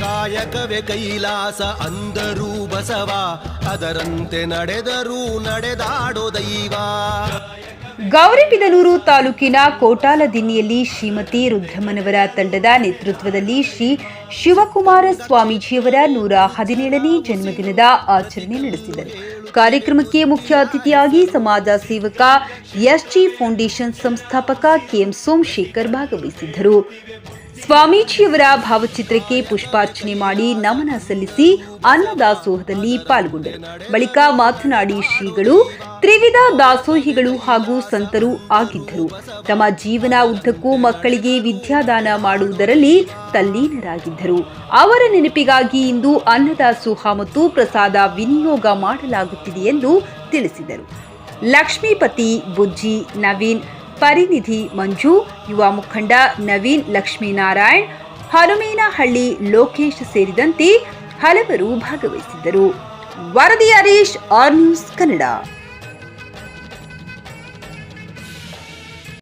ಕಾಯಕವೇ ಕೈಲಾಸ ಅಂದರೂ ಬಸವ, ಅದರಂತೆ ನಡೆದರೂ ನಡೆದಾಡೋ ದೈವ. ಗೌರಿಬಿದನೂರು ತಾಲೂಕಿನ ಕೋಟಾಲದಿನ್ನಿಯಲ್ಲಿ ಶ್ರೀಮತಿ ರುದ್ರಮ್ಮನವರ ತಂಡದ ನೇತೃತ್ವದಲ್ಲಿ ಶ್ರೀ ಶಿವಕುಮಾರ ಸ್ವಾಮೀಜಿಯವರ ನೂರ ಹದಿನೇಳನೇ ಜನ್ಮದಿನದ ಆಚರಣೆ ನಡೆಸಿದರು. ಕಾರ್ಯಕ್ರಮಕ್ಕೆ ಮುಖ್ಯ ಅತಿಥಿಯಾಗಿ ಸಮಾಜ ಸೇವಕ, ಎಸ್ಜಿ ಫೌಂಡೇಶನ್ ಸಂಸ್ಥಾಪಕ ಕೆಎಂ ಸೋಮಶೇಖರ್ ಭಾಗವಹಿಸಿದ್ದರು. ಸ್ವಾಮೀಜಿಯವರ ಭಾವಚಿತ್ರಕ್ಕೆ ಪುಷ್ಪಾರ್ಚನೆ ಮಾಡಿ ನಮನ ಸಲ್ಲಿಸಿ ಅನ್ನದಾಸೋಹದಲ್ಲಿ ಪಾಲ್ಗೊಂಡರು. ಬಳಿಕ ಮಾತನಾಡಿ ಶ್ರೀಗಳು ತ್ರಿವಿಧ ದಾಸೋಹಿಗಳು ಹಾಗೂ ಸಂತರು ಆಗಿದ್ದರು. ತಮ್ಮ ಜೀವನ ಉದ್ದಕ್ಕೂ ಮಕ್ಕಳಿಗೆ ವಿದ್ಯಾದಾನ ಮಾಡುವುದರಲ್ಲಿ ತಲ್ಲೀನರಾಗಿದ್ದರು. ಅವರ ನೆನಪಿಗಾಗಿ ಇಂದು ಅನ್ನದಾಸೋಹ ಮತ್ತು ಪ್ರಸಾದ ವಿನಿಯೋಗ ಮಾಡಲಾಗುತ್ತಿದೆ ಎಂದು ತಿಳಿಸಿದರು. ಲಕ್ಷ್ಮೀಪತಿ, ಬುಜ್ಜಿ, ನವೀನ್, ಪರಿನಿಧಿ, ಮಂಜು, ಯುವ ಮುಖಂಡ ನವೀನ್, ಲಕ್ಷ್ಮೀನಾರಾಯಣ್, ಹನುಮೇನಹಳ್ಳಿ, ಲೋಕೇಶ್ ಸೇರಿದಂತೆ ಹಲವರು ಭಾಗವಹಿಸಿದ್ದರು. ವರದಿ ಹರೀಶ್, ಆರ್ ನ್ಯೂಸ್ ಕನ್ನಡ.